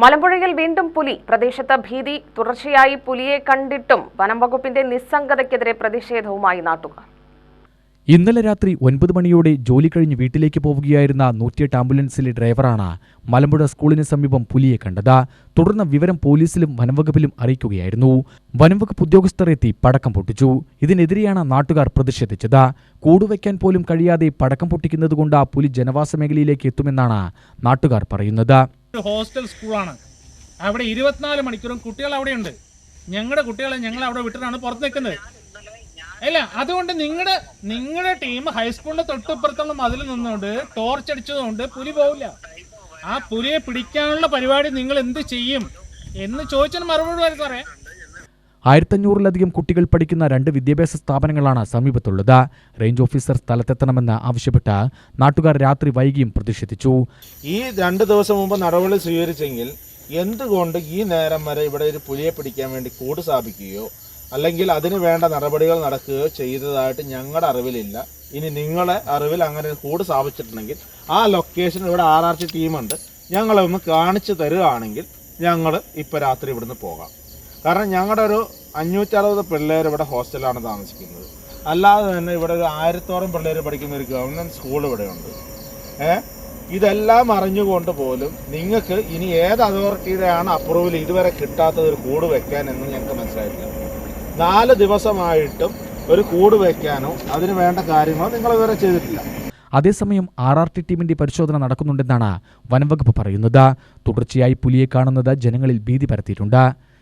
മലമ്പുഴയിൽ വീണ്ടും പുലി. പ്രദേശത്ത് ഭീതി തുടർച്ചയായി പുലിയെ കണ്ടിട്ടും വനം വകുപ്പിന്റെ നിസ്സംഗതയ്ക്കെതിരെ പ്രതിഷേധവുമായി നാട്ടുകാർ. ഇന്നലെ രാത്രി ഒൻപത് മണിയോടെ ജോലി കഴിഞ്ഞ് വീട്ടിലേക്ക് പോവുകയായിരുന്ന നൂറ്റിയെട്ട് ആംബുലൻസിലെ ഡ്രൈവറാണ് മലമ്പുഴ സ്കൂളിന് സമീപം പുലിയെ കണ്ടത്. തുടർന്ന് വിവരം പോലീസിലും വനംവകുപ്പിലും അറിയിക്കുകയായിരുന്നു. വനംവകുപ്പ് ഉദ്യോഗസ്ഥരെത്തി പടക്കം പൊട്ടിച്ചു. ഇതിനെതിരെയാണ് നാട്ടുകാർ പ്രതിഷേധിച്ചത്. കൂടുവയ്ക്കാൻ പോലും കഴിയാതെ പടക്കം പൊട്ടിക്കുന്നതുകൊണ്ട് ആ പുലി ജനവാസ മേഖലയിലേക്ക് എത്തുമെന്നാണ് നാട്ടുകാർ പറയുന്നത്. ഹോസ്റ്റൽ സ്കൂളാണ്. അവിടെ ഇരുപത്തിനാല് മണിക്കൂറും കുട്ടികൾ അവിടെയുണ്ട്. ഞങ്ങളുടെ കുട്ടികളെ ഞങ്ങൾ അവിടെ വിട്ടിട്ടാണ് പുറത്ത് നിൽക്കുന്നത്. അല്ല അതുകൊണ്ട് നിങ്ങളുടെ നിങ്ങളുടെ ടീം ഹൈസ്കൂളിന്റെ തൊട്ടപ്പുറത്തുള്ള മതിൽ നിന്നുകൊണ്ട് ടോർച്ച് അടിച്ചതുകൊണ്ട് പുലി പോവില്ല. ആ പുലിയെ പിടിക്കാനുള്ള പരിപാടി നിങ്ങൾ എന്ത് ചെയ്യും എന്ന് ചോദിച്ചാൽ മറുപടി പറയാം ആയിരത്തഞ്ഞൂറിലധികം കുട്ടികൾ പഠിക്കുന്ന രണ്ട് വിദ്യാഭ്യാസ സ്ഥാപനങ്ങളാണ് സമീപത്തുള്ളത്. റേഞ്ച് ഓഫീസർ സ്ഥലത്തെത്തണമെന്ന് ആവശ്യപ്പെട്ട് നാട്ടുകാർ രാത്രി വൈകിയും പ്രതിഷേധിച്ചു. ഈ രണ്ട് ദിവസം മുമ്പ് നടപടി സ്വീകരിച്ചെങ്കിൽ എന്തുകൊണ്ട് ഈ നേരം വരെ ഇവിടെ ഒരു പുലിയെ പിടിക്കാൻ വേണ്ടി കൂട് സ്ഥാപിക്കുകയോ അല്ലെങ്കിൽ അതിന് വേണ്ട നടപടികൾ നടക്കുകയോ ചെയ്തതായിട്ട് ഞങ്ങളുടെ അറിവിലില്ല. ഇനി നിങ്ങളെ അറിവിൽ അങ്ങനെ കൂട് സ്ഥാപിച്ചിട്ടുണ്ടെങ്കിൽ ആ ലൊക്കേഷൻ ഇവിടെ ആർ ആർ സി ടീമുണ്ട് ഞങ്ങളെ ഒന്ന് കാണിച്ചു തരുകയാണെങ്കിൽ ഞങ്ങൾ ഇപ്പോൾ രാത്രി ഇവിടുന്ന് പോകാം. കാരണം ഞങ്ങളുടെ ഒരു അഞ്ഞൂറ്ററുപത് പിള്ളേർ ഇവിടെ ഹോസ്റ്റലാണ് താമസിക്കുന്നത്. അല്ലാതെ തന്നെ ഇവിടെ ഒരു ആയിരത്തോളം പിള്ളേർ പഠിക്കുന്ന ഒരു ഗവൺമെന്റ് സ്കൂൾ ഇവിടെയുണ്ട്. ഏ? ഇതെല്ലാം അറിഞ്ഞുകൊണ്ട് പോലും നിങ്ങൾക്ക് ഇനി ഏത് അതോറിറ്റിയുടെയാണ് അപ്രൂവൽ ഇതുവരെ കിട്ടാത്തത് ഒരു കൂട് വെക്കാൻ എന്ന് ഞങ്ങൾക്ക് മനസ്സിലായിട്ടില്ല. നാല് ദിവസമായിട്ടും ഒരു കൂട് വെക്കാനോ അതിന് വേണ്ട കാര്യങ്ങളോ നിങ്ങൾ ഇതുവരെ ചെയ്തിട്ടില്ല. അതേസമയം ആർ ആർ ടി ടീമിന്റെ പരിശോധന നടക്കുന്നുണ്ടെന്നാണ് വനംവകുപ്പ് പറയുന്നത്. തുടർച്ചയായി പുലിയെ കാണുന്നത് ജനങ്ങളിൽ ഭീതി പരത്തിയിട്ടുണ്ട്.